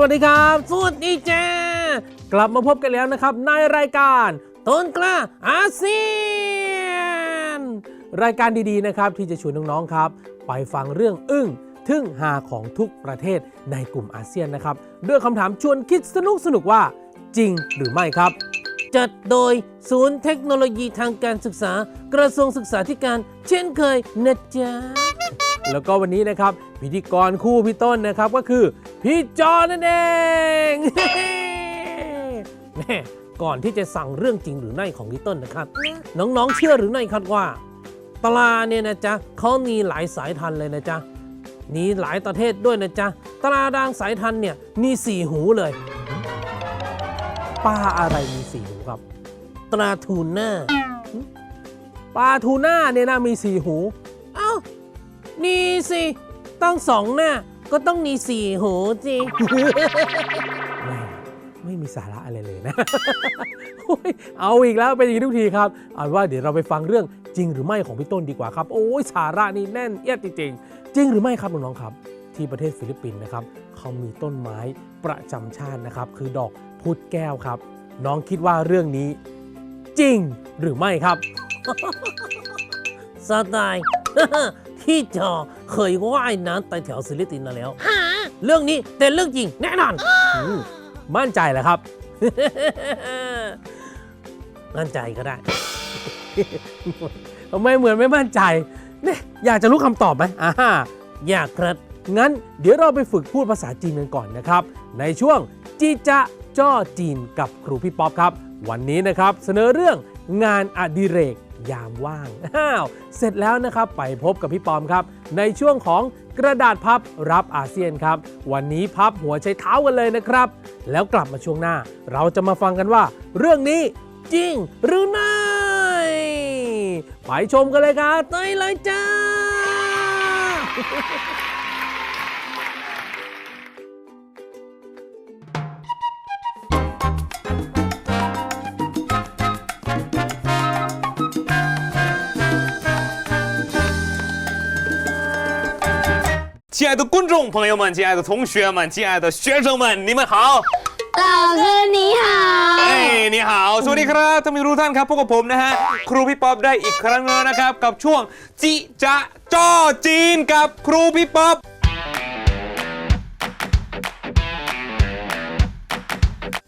วัสดีครับสวัสดีจ้ากลับมาพบกันแล้วนะครับ ในรายการต้นกล้าอาเซียน รายการดีๆนะครับที่จะชวนน้องๆครับ ไปฟังเรื่องอึ้งทึ่งหาของทุกประเทศในกลุ่มอาเซียนนะครับ ด้วยคำถามชวนคิดสนุกสนุกว่าจริงหรือไม่ครับ จัดโดยศูนย์เทคโนโลยีทางการศึกษา กระทรวงศึกษาธิการ เช่นเคยนะจ๊ะ แล้วก็วันนี้นะครับ พิธีกรคู่พี่ต้นนะครับก็คือ พี่จอนั่นเอง แม่ก่อนที่จะสั่งเรื่องจริงหรือไม่ของพี่ต้นนะครับ น้องๆเชื่อหรือไม่ครับว่า ปลาเนี่ยนะจ๊ะเขามีหลายสายพันธุ์เลยนะจ๊ะมีหลายประเทศด้วยนะจ๊ะปลาดางสายพันธุ์เนี่ยมีสี่หูเลย ปลาอะไรมีสี่หูครับปลาทูน่าปลาทูน่าเนี่ยนะมีสี่หู เอ้านี่สิต้องสองหน้าก็ต้องมีสี่หูสิแม่ไม่มีสาระอะไรเลยนะโอ้ยเอาอีกแล้วเป็นอย่างนี้ทุกทีครับ เอาเป็นว่าเดี๋ยวเราไปฟังเรื่องจริงหรือไม่ของพี่ต้นดีกว่าครับ โอ้ยสาระนี่แน่นเอียดจริงๆจริงหรือไม่ครับน้องๆครับ ที่ประเทศฟิลิปปินส์นะครับเขามีต้นไม้ประจำชาตินะครับ คือดอก พุธแก้วครับ น้องคิดว่าเรื่องนี้ จริงหรือไม่ครับสไตล์พี่จอเคยว่ายน้ำใต้แถวฟิลิปปินส์มาแล้ว เรื่องนี้แต่เรื่องจริงแน่นอนอืมมั่นใจเหรอครับ มั่นใจก็ได้ทำไมเหมือนไม่มั่นใจเนี่ยอยากจะรู้คำตอบไหมอ่าอยากครับ งั้นเดี๋ยวเราไปฝึกพูดภาษาจีนกันก่อนนะครับ ในช่วงจีจะ จ้อจีนกับครูพี่ป๊อปครับ วันนี้นะครับเสนอเรื่องงานอดิเรกยามว่างอ้าวเสร็จแล้วนะครับไปพบกับพี่ปอมครับ ในช่วงของกระดาษพับรับอาเซียนครับ วันนี้พับหัวใช้เท้ากันเลยนะครับ แล้วกลับมาช่วงหน้า เราจะมาฟังกันว่า เรื่องนี้จริงหรือไม่ไปชมกันเลยครับไปเลยจ้า 众朋友们，亲爱的同学们，亲爱的学生们，你们好！ 老师你好， เอ้ยนี่ฮาวสวัสดีครับท่านผู้รู้ท่านครับพบกับผมนะฮะ ครูพี่ป๊อปได้อีกครั้งแล้วนะครับ กับช่วงจิจะจ้อจีนกับครูพี่ป๊อป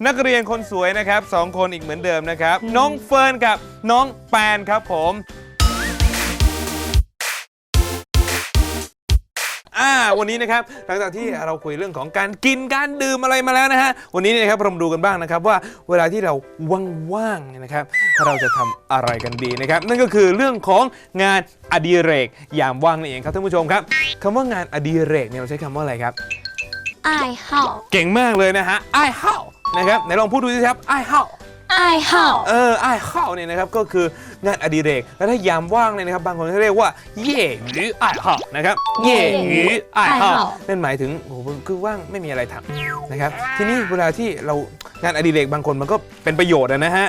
นักเรียนคนสวยนะครับสองคนอีกเหมือนเดิมนะครับ น้องเฟิร์นกับน้องแปนครับผม อ่าวันนี้นะครับหลังจากที่เราคุยเรื่องของการกินการดื่มอะไรมาแล้วนะฮะวันนี้เนี่ยนะครับเรามาดูกันบ้างนะครับว่าเวลาที่เราว่างๆเนี่ยนะครับเราจะทำอะไรกันดีนะครับนั่นก็คือเรื่องของงานอดิเรกยามว่างนั่นเองครับท่านผู้ชมครับคำว่างานอดิเรกเนี่ยเราใช้คำว่าอะไรครับ爱好，เก่งมากเลยนะฮะไอ้เฮานะครับไหนลองพูดดูสิครับไอ้เฮา 爱好，เออไอ้เฮาเนี่ยนะครับก็คืองานอดิเรก แล้วถ้ายามว่างเนี่ยนะครับ บางคนเขาเรียกว่าเย่หรือไอ้เฮานะครับเย่หรือไอ้เฮานั่นหมายถึงโอ้โหคือว่างไม่มีอะไรทำนะครับ ทีนี้เวลาที่เรางานอดิเรกบางคนมันก็เป็นประโยชน์อะนะฮะ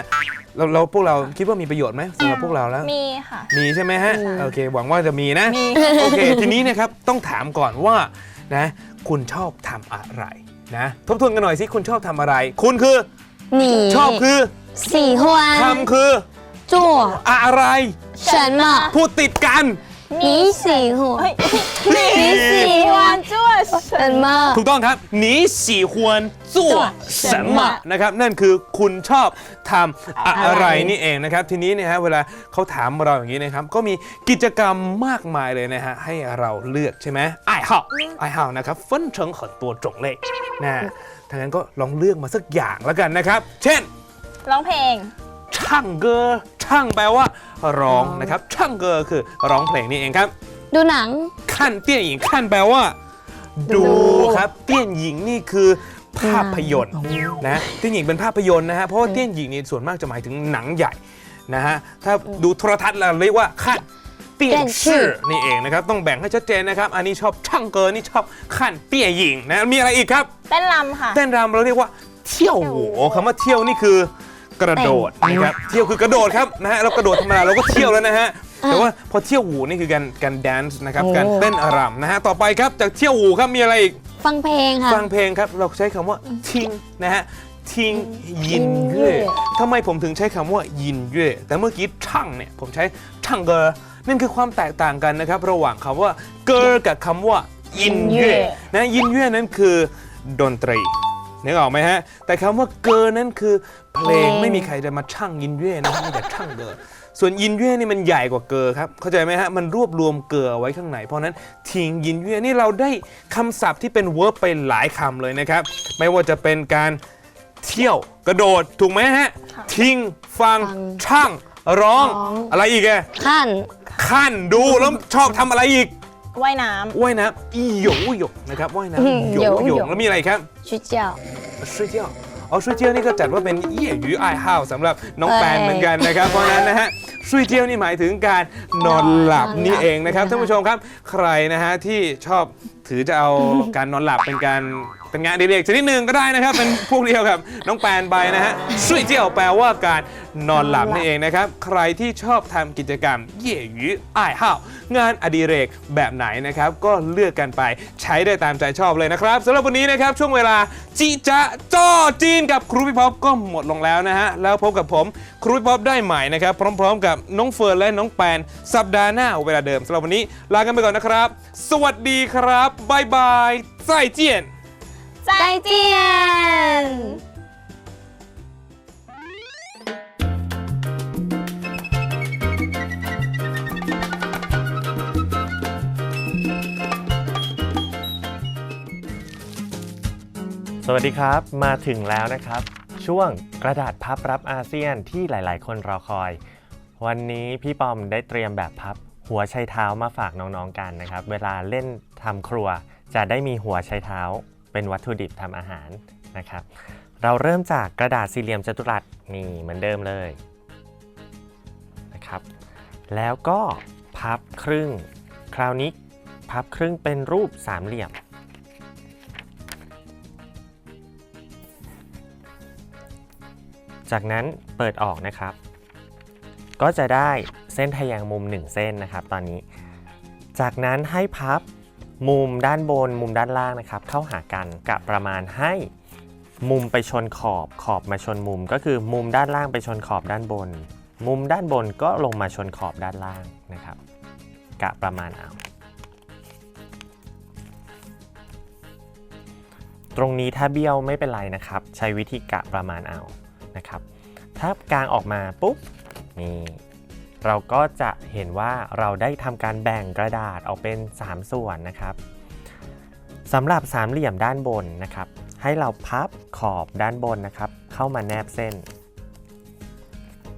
เราเราพวกเราคิดว่ามีประโยชน์ไหมสำหรับพวกเราแล้ว มีค่ะ มีใช่ไหมฮะ โอเค หวังว่าจะมีนะมีโอเค ทีนี้นะครับ ต้องถามก่อนว่านะ คุณชอบทำอะไรนะ ทบทวนกันหน่อยสิ คุณชอบทำอะไร คุณคือ 你 ชอบคือ 喜欢 ทำคือ 做 อะไร 什么？ พูดติดกัน 你喜欢你喜欢做什么 ถูกต้องครับหนีสีฮวนจั่วเสมะนะครับ นั่นคือคุณชอบทำอะไรนี่เองนะครับ ทีนี้เนี่ยฮะเวลาเขาถามเราอย่างนี้นะครับ ก็มีกิจกรรมมากมายเลยนะฮะ ให้เราเลือกใช่ไหมไอ้ห่าไอ้ห่านะครับ分成很多种类นะ ทางนั้นก็ลองเลือกมาสักอย่างแล้วกันนะครับ เช่น ร้องเพลง ช่างเกอช่างแปลว่า ร้องนะครับ ช่างเกอคือร้องเพลงนี่เองครับ ดูหนัง ขั้นเตี้ยนหญิงขั้นแปลว่า ดูครับ เตี้ยนหญิงนี่คือภาพยนตร์นะเตี้ยนหญิงเป็นภาพยนตร์นะฮะเพราะว่าเตี้ยนหญิงนี่ส่วนมากจะหมายถึงหนังใหญ่นะฮะถ้าดูโทรทัศน์เราเรียกว่าขั้น เตี้ยนชื่อนี่เองนะครับต้องแบ่งให้ชัดเจนนะครับ อันนี้ชอบช่างเกอนี่ชอบขั้นเตี้ยหญิงนะมีอะไรอีกครับเต้นรำค่ะ เต้นรำเราเรียกว่า เที่ยวโหคำว่าเที่ยวนี่คือกระโดดนะครับเที่ยวคือกระโดดครับนะฮะเรากระโดดธรรมดาเราก็เที่ยวแล้วนะฮะแต่ว่าพอเที่ยวหูนี่คือการการแดนซ์นะครับการเต้นรำนะฮะต่อไปครับจากเที่ยวหูครับมีอะไรอีกฟังเพลงค่ะฟังเพลงครับเราใช้คำว่าทิงนะฮะ ทิงยินเย่ทำไมผมถึงใช้คำว่ายินเย่แต่เมื่อกี้ช่างเนี่ยผมใช้ช่างเกอนั่นคือความแตกต่างกันนะครับ ระหว่างคำว่าเกอกับคำว่ายินเย่นะยินเย่นั้นคือดนตรีนึกออกไหมฮะ แต่คำว่าเกอนั้นคือเพลงไม่มีใครจะมาช่างยินเย่นะมีแต่ช่างเกอส่วนยินเย่นี่มันใหญ่กว่าเกอครับ เข้าใจไหมฮะ มันรวบรวมเกอเอาไว้ข้างใน เพราะฉะนั้นทิงยินเย่นี่เราได้คำศัพท์ที่เป็นเวิร์บไปหลายคำเลยนะครับ ไม่ว่าจะเป็นการ เที่ยวกระโดดถูกไหมฮะ ทิ้งฟัง ฟัง ช่าง ร้อง ร้อง อะไรอีกอะ ขั้น ขั้นดูแล้วชอบทำอะไรอีก ว่ายน้ ว่ายน้ำอีหยงหยงนะครับว่ายน้ อืม ำหยง หยง หย หย ง ง แล้วมีอะไรครับ 睡觉睡觉อ๋อ睡觉นี่ก็จัดว่าเป็นเย่หยูไอห้าวสำหรับน้อง เอ้ย แปนเหมือนกันนะครับ เพราะฉะนั้นนะฮะ睡觉นี่หมายถึงการนอนหลับ นอนหลับ นี่เองนะครับ นะคะ ท่านผู้ชมครับ ใครนะฮะที่ชอบถือจะเอาการนอนหลับเป็นการ เป็นงานอดิเรกชนิดหนึ่งก็ได้นะครับ เป็นพวกเดียวกับน้องแปนไปนะฮะซุยเจียวแปลว่าการนอนหลับนั่นเองนะครับ ใครที่ชอบทำกิจกรรม เย่ยื้ออ้ายห้างานอดิเรกแบบไหนนะครับ ก็เลือกกันไปใช้ได้ตามใจชอบเลยนะครับสำหรับวันนี้นะครับช่วงเวลาจิจะจ้อจีนกับครูพี่พก็หมดลงแล้วนะฮะแล้วพบกับผมครูพี่พได้ใหม่นะครับพร้อม ๆ กับน้องเฟิร์นและน้องแปนสัปดาห์หน้าเวลาเดิมสำหรับวันนี้ลากันไปก่อนนะครับ สวัสดีครับบายบายไสเจียน 再见สวัสดีครับ มาถึงแล้วนะครับ ช่วงกระดาษพับรับอาเซียนที่หลาย ๆ คนรอคอย วันนี้พี่ปอมได้เตรียมแบบพับ หัวไชเท้ามาฝากน้อง ๆ กันนะครับ เวลาเล่นทำครัว จะได้มีหัวไชเท้า เป็นวัตถุดิบทำอาหารนะครับ เราเริ่มจากกระดาษสี่เหลี่ยมจัตุรัสนี่เหมือนเดิมเลยนะครับ แล้วก็พับครึ่ง คราวนี้พับครึ่งเป็นรูปสามเหลี่ยม จากนั้นเปิดออกนะครับ ก็จะได้เส้นทะแยงมุม 1 เส้นนะครับ ตอนนี้ จากนั้นให้พับ มุมด้านบนมุมด้านล่างนะครับเข้าหากันกะประมาณให้มุมไปชนขอบขอบมาชนมุม ก็คือมุมด้านล่างไปชนขอบด้านบน มุมด้านบนก็ลงมาชนขอบด้านล่างนะครับกะประมาณเอาตรงนี้ถ้าเบี้ยวไม่เป็นไรนะครับ ใช้วิธีกะประมาณเอานะครับ ถ้ากลางออกมาปุ๊บนี่ เราก็จะเห็นว่าเราได้ทำการแบ่งกระดาษออกเป็น 3 ส่วนนะครับสำหรับสามเหลี่ยมด้านบนนะครับ ให้เราพับขอบด้านบนนะครับ เข้ามาแนบเส้น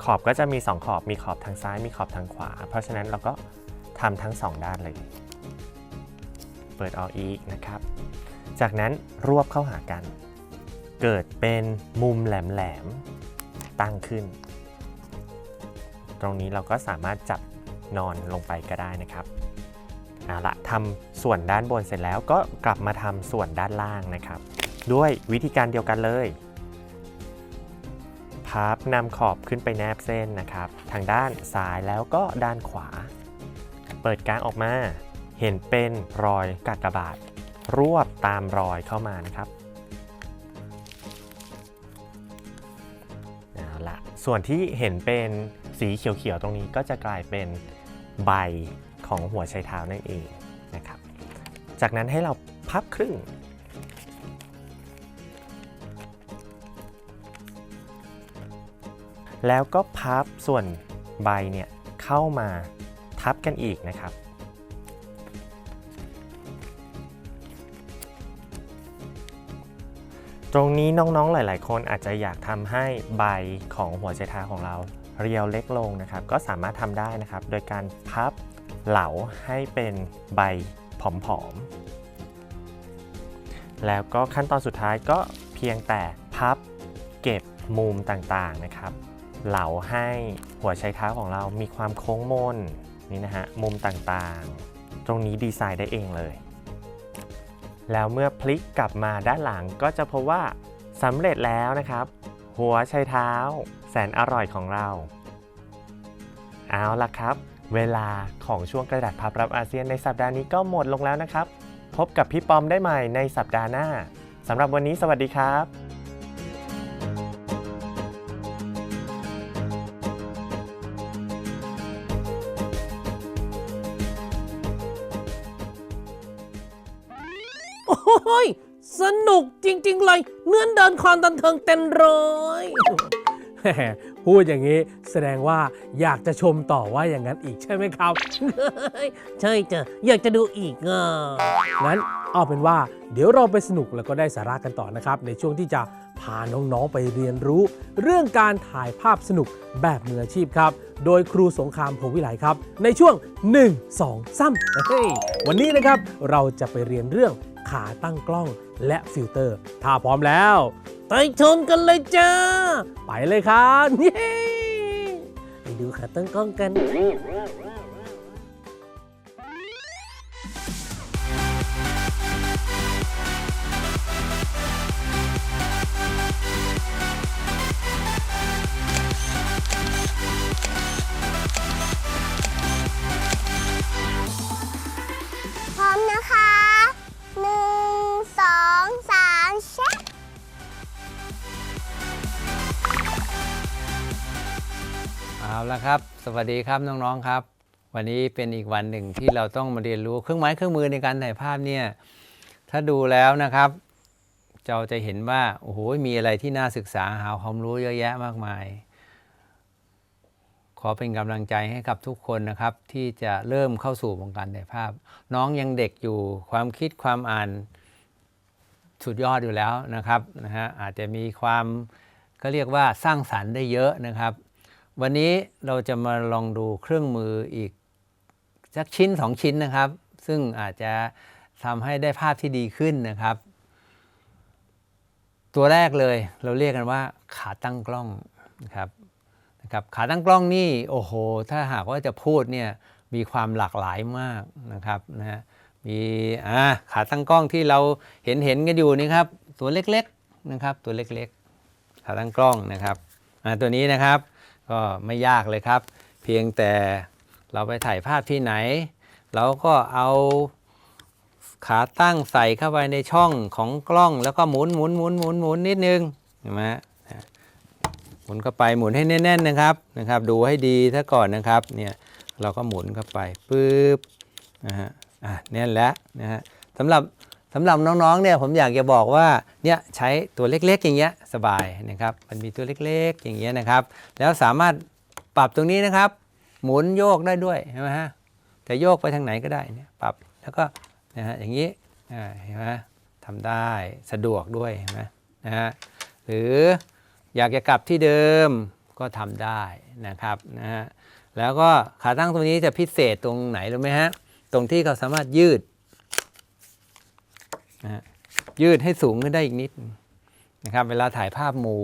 ขอบก็จะมี 2 ขอบมีขอบทางซ้ายมีขอบทางขวา เพราะฉะนั้นเราก็ทำทั้ง 2 ด้านเลย เปิดออกอีกนะครับ จากนั้นรวบเข้าหากัน เกิดเป็นมุมแหลมๆตั้งขึ้น ตรงนี้เราก็สามารถจับนอนลงไปก็ได้นะครับเอาละทำส่วนด้านบนเสร็จแล้วก็กลับมาทำส่วนด้านล่างนะครับ ด้วยวิธีการเดียวกันเลยพับนำขอบขึ้นไปแนบเส้นนะครับ ทางด้านซ้ายแล้วก็ด้านขวา เปิดกลางออกมาเห็นเป็นรอยกากบาท รวบตามรอยเข้ามานะครับเอาละส่วนที่เห็นเป็น สีเขียวๆตรงนี้ก็จะกลายเป็นใบของหัวไชเท้านั่นเองนะครับ จากนั้นให้เราพับครึ่ง แล้วก็พับส่วนใบเนี่ยเข้ามาทับกันอีกนะครับตรงนี้น้องๆ หลาย ๆ คนอาจจะอยากทำให้ใบของหัวไชเท้าของเรา เรียวเล็กลงนะครับ ก็สามารถทำได้นะครับ โดยการพับเหลาให้เป็นใบผอมๆ แล้วก็ขั้นตอนสุดท้ายก็เพียงแต่พับเก็บมุมต่างๆนะครับ เหลาให้หัวไชเท้าของเรามีความโค้งมนนี่นะฮะมุมต่างๆ ตรงนี้ดีไซน์ได้เองเลย แล้วเมื่อพลิกกลับมาด้านหลังก็จะพบว่าสำเร็จแล้วนะครับ หัวไชเท้า แสนอร่อยของเรา เอาล่ะครับ เวลาของช่วงกระดาษพับรับอาเซียนในสัปดาห์นี้ก็หมดลงแล้วนะครับ พบกับพี่ปอมได้ใหม่ในสัปดาห์หน้าสำหรับวันนี้สวัสดีครับโอ้ย สนุกจริง ๆ เลย เนื้อนเดินคอนตันเทิงเต็นร้อย พูดอย่างนี้แสดงว่าอยากจะชมต่อว่าอย่างนั้นอีกใช่ไหมครับ ใช่จ้ะอยากจะดูอีกอะงั้นเอาเป็นว่า เดี๋ยวเราไปสนุกแล้วก็ได้สาระกันต่อนะครับ ในช่วงที่จะพาน้องๆไปเรียนรู้ เรื่องการถ่ายภาพสนุกแบบมืออาชีพครับ โดยครูสงครามโพวิไลครับ ในช่วง 1 2 3เฮ้ยวันนี้นะครับเราจะไปเรียนเรื่องขาตั้งกล้องและฟิลเตอร์ ถ้าพร้อมแล้ว ไปชมกันเลยจ้า ไปเลยครับนี่ไปดูขาตั้งกล้องกัน เอาละครับ สวัสดีครับน้องๆครับ วันนี้เป็นอีกวันหนึ่งที่เราต้องมาเรียนรู้เครื่องไม้เครื่องมือในการถ่ายภาพเนี่ยถ้าดูแล้วนะครับเราจะเห็นว่าโอ้โหมีอะไรที่น่าศึกษาหาความรู้เยอะแยะมากมาย ขอเป็นกำลังใจให้กับทุกคนนะครับ ที่จะเริ่มเข้าสู่วงการถ่ายภาพ น้องยังเด็กอยู่ความคิดความอ่านสุดยอดอยู่แล้วนะครับนะฮะอาจจะมีความก็เรียกว่าสร้างสรรค์ได้เยอะนะครับ วันนี้เราจะมาลองดูเครื่องมืออีกสักชิ้นสองชิ้นนะครับ ซึ่งอาจจะทำให้ได้ภาพที่ดีขึ้นนะครับ ตัวแรกเลยเราเรียกกันว่าขาตั้งกล้องนะครับนะครับขาตั้งกล้องนี่โอ้โห ถ้าหากว่าจะพูดเนี่ยมีความหลากหลายมากนะครับนะฮะมีอ่าขาตั้งกล้องที่เราเห็นเห็นกันอยู่นี่ครับตัวเล็กๆนะครับตัวเล็กๆ ขาตั้งกล้องนะครับอ่าตัวนี้นะครับ ก็ไม่ยากเลยครับ เพียงแต่เราไปถ่ายภาพที่ไหน เราก็เอาขาตั้งใส่เข้าไปในช่องของกล้องแล้วก็หมุนหมุนหมุนหมุนหมุนนิดนึงเห็นไหมฮะหมุนเข้าไปหมุนให้แน่นๆนะครับนะครับ ดูให้ดีถ้าก่อนนะครับเนี่ยเราก็หมุนเข้าไปปึ๊บนะฮะอะแน่นแล้วนะฮะสำหรับ สำหรับน้องๆเนี่ยผมอยากจะบอกว่าเนี่ยใช้ตัวเล็กๆ อย่างเงี้ยสบายนะครับมันมีตัวเล็กๆ อย่างเงี้ยนะครับ แล้วสามารถปรับตรงนี้นะครับ หมุนโยกได้ด้วยใช่ไหมฮะแต่โยกไปทางไหนก็ได้เนี่ยปรับแล้วก็นะฮะอย่างนี้เห็นไหมทำได้สะดวกด้วยเห็นไหมนะฮะหรืออยากจะกลับที่เดิมก็ทำได้นะครับนะฮะแล้วก็ขาตั้งตรงนี้จะพิเศษตรงไหนรู้ไหมฮะตรงที่เขาสามารถยืด นะยืดให้สูงขึ้นได้อีกนิดนะครับเวลาถ่ายภาพหมู่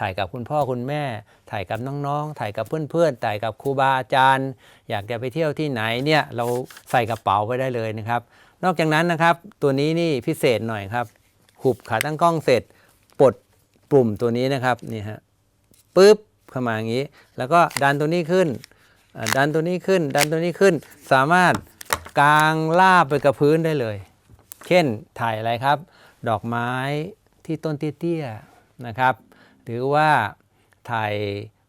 ถ่ายกับคุณพ่อคุณแม่ ถ่ายกับน้องๆ ถ่ายกับเพื่อนๆ ถ่ายกับครูบาอาจารย์ อยากจะไปเที่ยวที่ไหนเนี่ยเราใส่กระเป๋าไว้ได้เลยนะครับ นอกจากนั้นนะครับตัวนี้นี่พิเศษหน่อยครับหุบขาตั้งกล้องเสร็จปลดปุ่มตัวนี้นะครับนี่ฮะปุ๊บเข้ามาอย่างนี้ แล้วก็ดันตัวนี้ขึ้น ดันตัวนี้ขึ้น ดันตัวนี้ขึ้น สามารถกางลาบไปกับพื้นได้เลย เช่นถ่ายอะไรครับ ดอกไม้ที่ต้นเตี้ยๆนะครับ หรือว่าถ่าย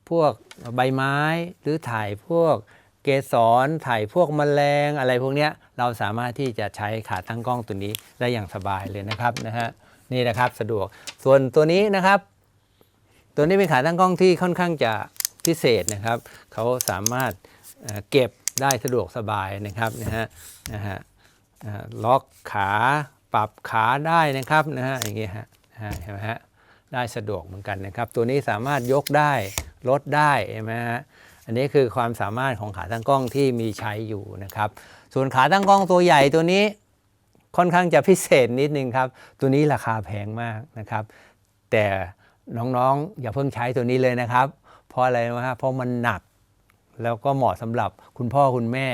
พวกใบไม้หรือถ่ายพวกเกสรถ่ายพวกแมลงอะไรพวกนี้เราสามารถที่จะใช้ขาตั้งกล้องตัวนี้ได้อย่างสบายเลยนะครับนะฮะนี่นะครับสะดวกส่วนตัวนี้นะครับ ตัวนี้เป็นขาตั้งกล้องที่ค่อนข้างจะพิเศษนะครับเขาสามารถเก็บได้สะดวกสบายนะครับนะฮะนะฮะ ล็อกขาปรับขาได้นะครับนะฮะอย่างเงี้ยฮะเห็นไหมฮะได้สะดวกเหมือนกันนะครับ ตัวนี้สามารถยกได้ลดได้เห็นไหมฮะอันนี้คือความสามารถของขาตั้งกล้องที่มีใช้อยู่นะครับ ส่วนขาตั้งกล้องตัวใหญ่ตัวนี้ค่อนข้างจะพิเศษนิดนึงครับ ตัวนี้ราคาแพงมากนะครับ แต่น้องๆอย่าเพิ่งใช้ตัวนี้เลยนะครับ เพราะอะไรนะฮะเพราะมันหนัก แล้วก็เหมาะสำหรับคุณพ่อคุณแม่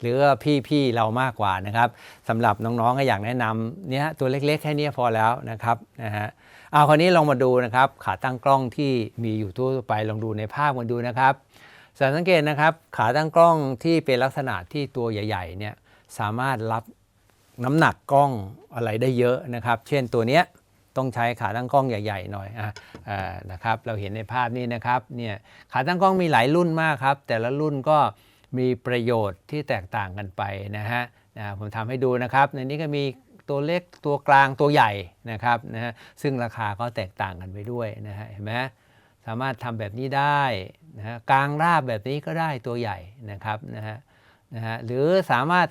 หรือว่าพี่ๆเรามากกว่านะครับสำหรับน้องๆก็อยากแนะนำเนี่ยตัวเล็กๆ แค่นี้พอแล้วนะครับนะฮะเอาคราวนี้ลองมาดูนะครับขาตั้งกล้องที่มีอยู่ทั่วไปลองดูในภาพมาดูนะครับสังเกตนะครับขาตั้งกล้องที่เป็นลักษณะที่ตัวใหญ่ๆเนี่ยสามารถรับน้ำหนักกล้องอะไรได้เยอะนะครับ เช่นตัวเนี้ย ต้องใช้ขาตั้งกล้องใหญ่ๆหน่อยอะอ่านะครับเราเห็นในภาพนี้นะครับเนี่ยขาตั้งกล้องมีหลายรุ่นมากครับ แต่ละรุ่นก็มีประโยชน์ที่แตกต่างกันไปนะฮะผมทำให้ดูนะครับ ในนี้ก็มีตัวเล็กตัวกลางตัวใหญ่นะครับนะฮะซึ่งราคาก็แตกต่างกันไปด้วยนะฮะเห็นไหมสามารถทำแบบนี้ได้นะฮะกลางราบแบบนี้ก็ได้ตัวใหญ่นะครับนะฮะนะฮะหรือสามารถ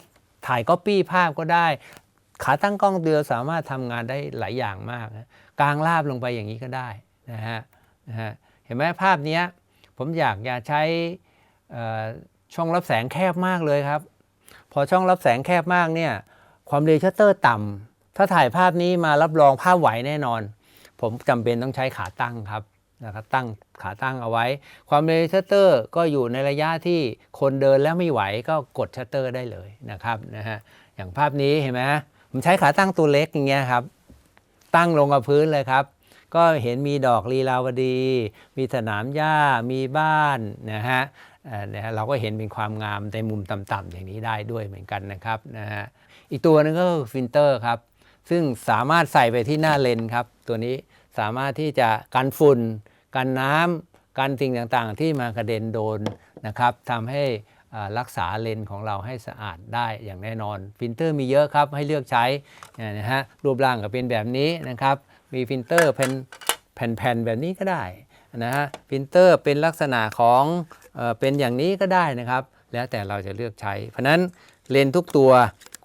ถ่ายก๊อปปี้ภาพก็ได้ ขาตั้งกล้องเดียวสามารถทำงานได้หลายอย่างมากนะกลางราบลงไปอย่างนี้ก็ได้นะฮะนะฮะเห็นไหมภาพนี้ผมอยากจะใช้ช่องรับแสงแคบมากเลยครับ พอช่องรับแสงแคบมากเนี่ยความเร็วชัตเตอร์ต่ำถ้าถ่ายภาพนี้มารับรองภาพไหวแน่นอน ผมจำเป็นต้องใช้ขาตั้งครับนะครับตั้งขาตั้งเอาไว้ ความเร็วชัตเตอร์ก็อยู่ในระยะที่คนเดินแล้วไม่ไหวก็กดชัตเตอร์ได้เลยนะครับนะฮะอย่างภาพนี้เห็นไหม ผมใช้ขาตั้งตัวเล็กอย่างเงี้ยครับ ตั้งลงกับพื้นเลยครับ ก็เห็นมีดอกลีลาวดี มีสนามหญ้า มีบ้านนะฮะเราก็เห็นเป็นความงามในมุมต่ำๆอย่างนี้ได้ด้วยเหมือนกันนะครับนะฮะอีกตัวหนึงก็คือฟิลเตอร์ครับ ซึ่งสามารถใส่ไปที่หน้าเลนครับ ตัวนี้สามารถที่จะกันฝุ่น กันน้ำกันสิ่งต่างๆ ที่มากระเด็นโดนนะครับทำให้ รักษาเลนส์ของเราให้สะอาดได้อย่างแน่นอน ฟิลเตอร์มีเยอะครับให้เลือกใช้นะฮะรูปร่างก็เป็นแบบนี้นะครับมีฟิลเตอร์เป็นแผ่นๆแบบนี้ก็ได้นะฮะฟิลเตอร์เป็นลักษณะของเอเป็นอย่างนี้ก็ได้นะครับ แล้วแต่เราจะเลือกใช้ เพราะนั้นเลนส์ทุกตัว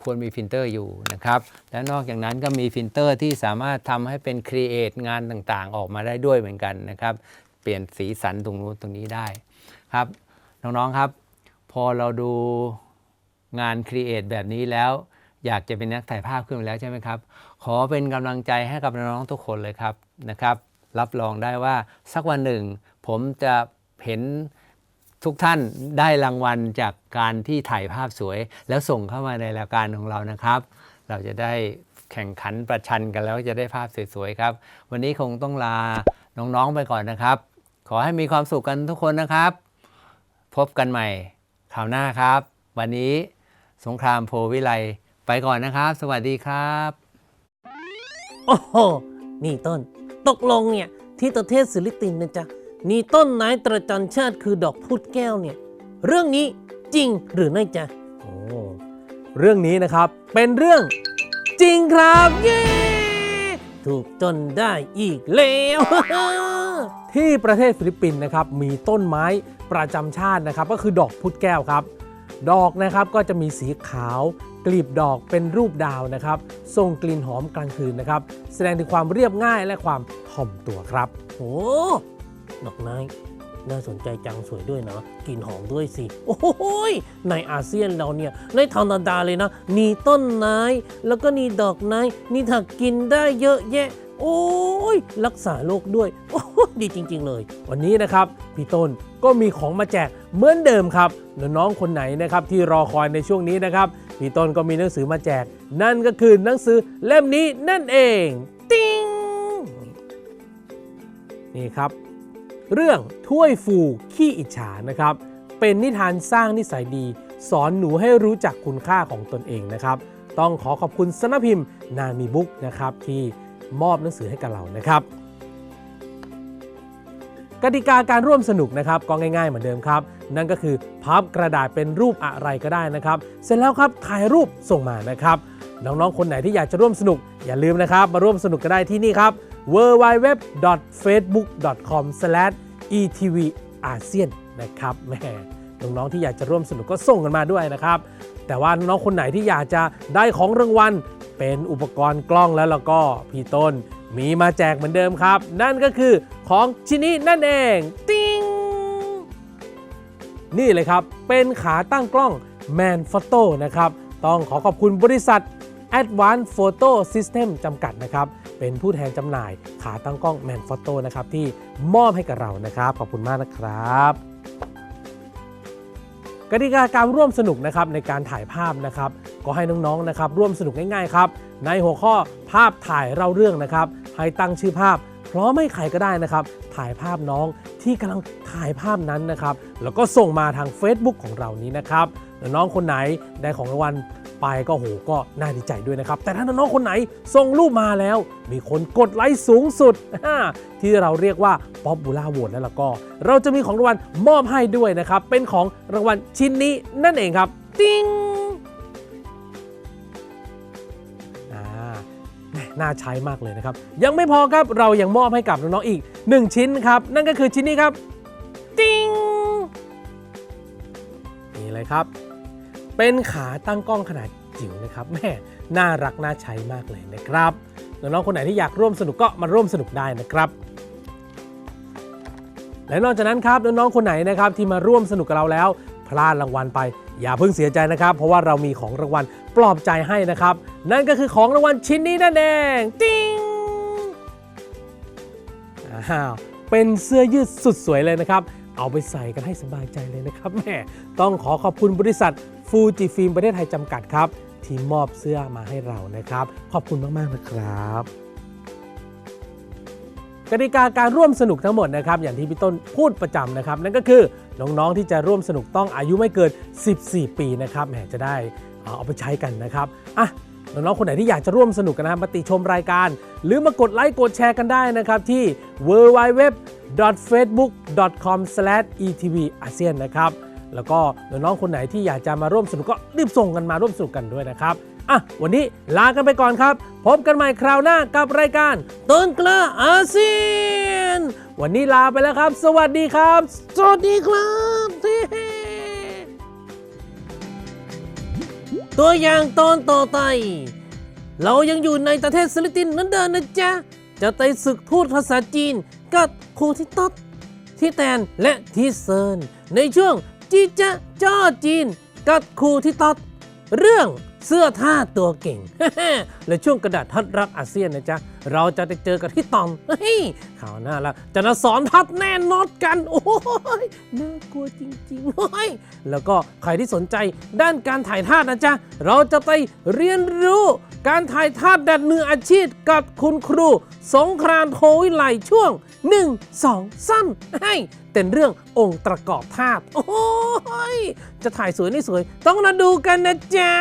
ควรมีฟิลเตอร์อยู่นะครับ และนอกจากนั้นก็มีฟิลเตอร์ที่สามารถทำให้เป็นครีเอทงานต่างๆ ออกมาได้ด้วยเหมือนกันนะครับ เปลี่ยนสีสันตรงนู้นตรงนี้ได้ครับ น้องๆครับ พอเราดูงานครีเอทแบบนี้แล้ว อยากจะเป็นนักถ่ายภาพขึ้นมาแล้วใช่ไหมครับ ขอเป็นกำลังใจให้กับน้องๆทุกคนเลยครับนะครับ รับรองได้ว่าสักวันหนึ่ง ผมจะเห็นทุกท่านได้รางวัลจากการที่ถ่ายภาพสวย แล้วส่งเข้ามาในรายการของเรานะครับ เราจะได้แข่งขันประชันกันแล้วจะได้ภาพสวยๆครับ วันนี้คงต้องลาน้องๆไปก่อนนะครับ ขอให้มีความสุขกันทุกคนนะครับ พบกันใหม่ คราวหน้าครับ วันนี้สงครามโพวิไลไปก่อนนะครับ สวัสดีครับ โอ้โห นี่ต้น ตกลงเนี่ย ที่ประเทศฟิลิปปินส์นะจ๊ะมีต้นไม้ตระจันชาติคือดอกพุธแก้วเนี่ย เรื่องนี้จริงหรือไม่จ๊ะ โอ้ เรื่องนี้นะครับ เป็นเรื่องจริงครับ เย้ ถูกจนได้อีกแล้ว ที่ประเทศฟิลิปปินส์นะครับมีต้นไม้ประจำชาตินะครับ ก็คือดอกพุธแก้วครับ ดอกนะครับก็จะมีสีขาวกลีบดอกเป็นรูปดาวนะครับส่งกลิ่นหอมกลางคืนนะครับ แสดงถึงความเรียบง่ายและความถ่อมตัวครับโอ้ดอกไม้ น่าสนใจจังสวยด้วยนะกลิ่นหอมด้วยสิ โอ้โหยในอาเซียนเราเนี่ยในธรรมดาเลยนะมีต้นไม้แล้วก็มีดอกไม้นี่ถ้ากินได้เยอะแยะ โอ้ยรักษาโรคด้วย โอ้โดีจริง ๆ เลย วันนี้นะครับพี่ต้นก็มีของมาแจกเหมือนเดิมครับน้องๆคนไหนนะครับที่รอคอยในช่วงนี้นะครับพี่ต้นก็มีหนังสือมาแจก นั่นก็คือหนังสือเล่มนี้นั่นเอง ติ้งนี่ครับ เรื่องถ้วยฟูขี้อิจฉานะครับ เป็นนิทานสร้างนิสัยดี สอนหนูให้รู้จักคุณค่าของตนเองนะครับ ต้องขอขอบคุณสนพิมพ์นามีบุ๊กนะครับที่มอบหนังสือให้กับเรานะครับกติกาการร่วมสนุกนะครับก็ง่ายๆเหมือนเดิมครับ นั่นก็คือพับกระดาษเป็นรูปอะไรก็ได้นะครับ เสร็จแล้วครับถ่ายรูปส่งมานะครับ น้องๆ คนไหนที่อยากจะร่วมสนุก อย่าลืมนะครับ มาร่วมสนุกกันได้ที่นี่ครับ w w w f a c e b o o k c o m www.facebook.com/etvasian นะครับแหม่น้องๆที่อยากจะร่วมสนุกก็ส่งกันมาด้วยนะครับ แต่ว่าน้องคนไหนที่อยากจะได้ของรางวัลเป็นอุปกรณ์กล้องแล้วแล้วก็พี่ต้นมีมาแจกเหมือนเดิมครับ นั่นก็คือของชิ้นนี้นั่นเองติ้งนี่เลยครับ เป็นขาตั้งกล้อง Man Photo นะครับ ต้องขอขอบคุณบริษัท Advanced Photo System จำกัดนะครับ เป็นผู้แทนจำหน่ายขาตั้งกล้อง Man Photo นะครับที่มอบให้กับเรานะครับ ขอบคุณมากนะครับกติกาการร่วมสนุกนะครับในการถ่ายภาพนะครับ ก็ให้น้องๆนะครับร่วมสนุกง่ายๆครับ ในหัวข้อภาพถ่ายเล่าเรื่องนะครับ ให้ตั้งชื่อภาพพร้อมให้ใครก็ได้นะครับ ถ่ายภาพน้องที่กำลังถ่ายภาพนั้นนะครับ แล้วก็ส่งมาทาง Facebook ของเรานี้นะครับแล้วน้องคนไหนได้ของรางวัล ไปก็โหก็น่าดีใจด้วยนะครับ แต่ถ้าน้องๆคนไหนส่งรูปมาแล้ว มีคนกดไลค์สูงสุด ที่เราเรียกว่าป๊อปบูล่าโหวตแล้วล่ะก็ เราจะมีของรางวัลมอบให้ด้วยนะครับ เป็นของรางวัลชิ้นนี้นั่นเองครับติ้งหน่าใช้มากเลยนะครับ ยังไม่พอครับเรายังมอบให้กับน้องๆอีก 1 ชิ้นครับ นั่นก็คือชิ้นนี้ครับติ้งนี่เลยครับ เป็นขาตั้งกล้องขนาดจิ๋วนะครับแม่น่ารักน่าใช้มากเลยนะครับน้องๆคนไหนที่อยากร่วมสนุกก็มาร่วมสนุกได้นะครับ และนอกจากนั้นครับน้องๆคนไหนนะครับที่มาร่วมสนุกกับเราแล้ว พลาดรางวัลไป อย่าเพิ่งเสียใจนะครับ เพราะว่าเรามีของรางวัลปลอบใจให้นะครับ นั่นก็คือของรางวัลชิ้นนี้นั่นเองติ้งอ้าวเป็นเสื้อยืดสุดสวยเลยนะครับ เอาไปใส่กันให้สบายใจเลยนะครับแม่ต้องขอขอบคุณบริษัท ฟูจิฟิล์มประเทศไทยจำกัดครับ ที่มอบเสื้อมาให้เรานะครับ ขอบคุณมาก ๆ นะครับกติกาการร่วมสนุกทั้งหมดนะครับ อย่างที่พี่ต้นพูดประจำนะครับ นั่นก็คือน้องๆที่จะร่วมสนุกต้องอายุไม่เกิน 14 ปีนะครับแหมจะได้เอาเอาไปใช้กันนะครับอะน้องๆคนไหนที่อยากจะร่วมสนุกกันนะครับมาติชมรายการ หรือมากดไลค์กดแชร์กันได้นะครับ ที่ www.facebook.com/etvasian นะครับ แล้วก็น้องๆคนไหนที่อยากจะมาร่วมสนุกก็รีบส่งกันมาร่วมสนุกกันด้วยนะครับอะวันนี้ลากันไปก่อนครับ พบกันใหม่คราวหน้ากับรายการต้นกล้าอาเซียน วันนี้ลาไปแล้วครับ สวัสดีครับ สวัสดีครับตัวอย่างตอนต่อไป เรายังอยู่ในประเทศฟิลิปปินนั้นเดินนะจ๊ะ จะไปศึกทูตภาษาจีนกับครูที่ต๊อดที่แตนและที่เซินในช่วง จีจะจ้อจีน กับครูที่ตอดเรื่องเสื้อท่าตัวเก่งและช่วงกระดาษทัดรักอาเซียนนะจ๊ะ เราจะได้เจอกับที่ตอมเฮ้ยข่าวหน้าล้วจะมาสอนทัดแน่นอนกัน โอ้ยน่ากลัวจริงๆเฮ้ยแล้วก็ใครที่สนใจด้านการถ่ายทาสนะจ๊ะ เราจะไปเรียนรู้การถ่ายทาสแบบมืออาชีพกับคุณครู สงครามโทวิไลช่วง 1 2 3ให้เป็นเรื่ององค์ประกอบธาตุโอ้ย จะถ่ายสวยไม่สวย ต้องมาดูกันนะจ๊ะ